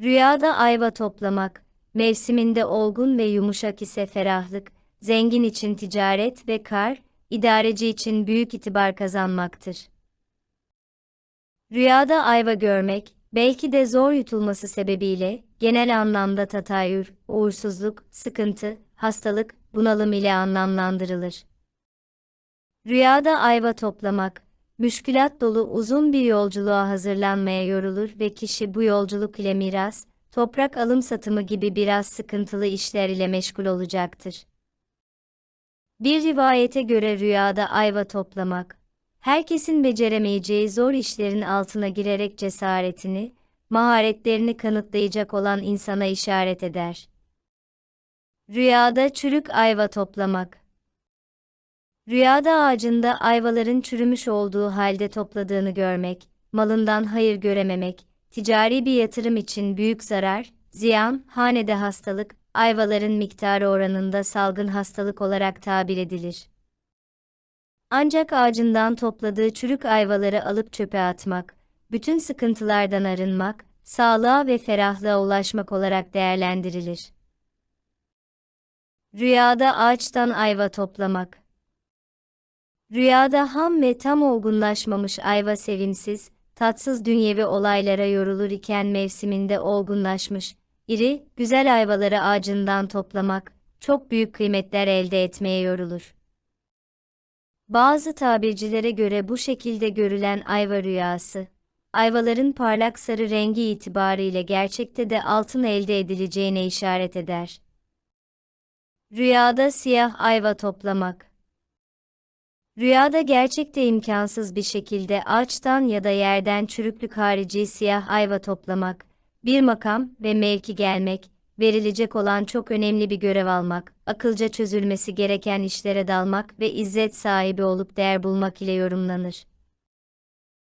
Rüyada ayva toplamak, mevsiminde olgun ve yumuşak ise ferahlık, zengin için ticaret ve kar, idareci için büyük itibar kazanmaktır. Rüyada ayva görmek, belki de zor yutulması sebebiyle, genel anlamda tatayür, uğursuzluk, sıkıntı, hastalık, bunalım ile anlamlandırılır. Rüyada ayva toplamak, müşkülat dolu uzun bir yolculuğa hazırlanmaya yorulur ve kişi bu yolculuk ile miras, toprak alım satımı gibi biraz sıkıntılı işler ile meşgul olacaktır. Bir rivayete göre rüyada ayva toplamak, herkesin beceremeyeceği zor işlerin altına girerek cesaretini, maharetlerini kanıtlayacak olan insana işaret eder. Rüyada çürük ayva toplamak Rüyada ağacında ayvaların çürümüş olduğu halde topladığını görmek, malından hayır görememek, ticari bir yatırım için büyük zarar, ziyan, hanede hastalık, ayvaların miktarı oranında salgın hastalık olarak tabir edilir. Ancak ağacından topladığı çürük ayvaları alıp çöpe atmak, bütün sıkıntılardan arınmak, sağlığa ve ferahlığa ulaşmak olarak değerlendirilir. Rüyada ağaçtan ayva toplamak Rüyada ham ve tam olgunlaşmamış ayva sevimsiz, tatsız dünyevi olaylara yorulur iken mevsiminde olgunlaşmış, iri, güzel ayvaları ağacından toplamak, çok büyük kıymetler elde etmeye yorulur. Bazı tabircilere göre bu şekilde görülen ayva rüyası, ayvaların parlak sarı rengi itibariyle gerçekte de altın elde edileceğine işaret eder. Rüyada siyah ayva toplamak Rüyada gerçekte imkansız bir şekilde ağaçtan ya da yerden çürüklük harici siyah ayva toplamak, bir makam ve mevki gelmek, verilecek olan çok önemli bir görev almak, akılca çözülmesi gereken işlere dalmak ve izzet sahibi olup değer bulmak ile yorumlanır.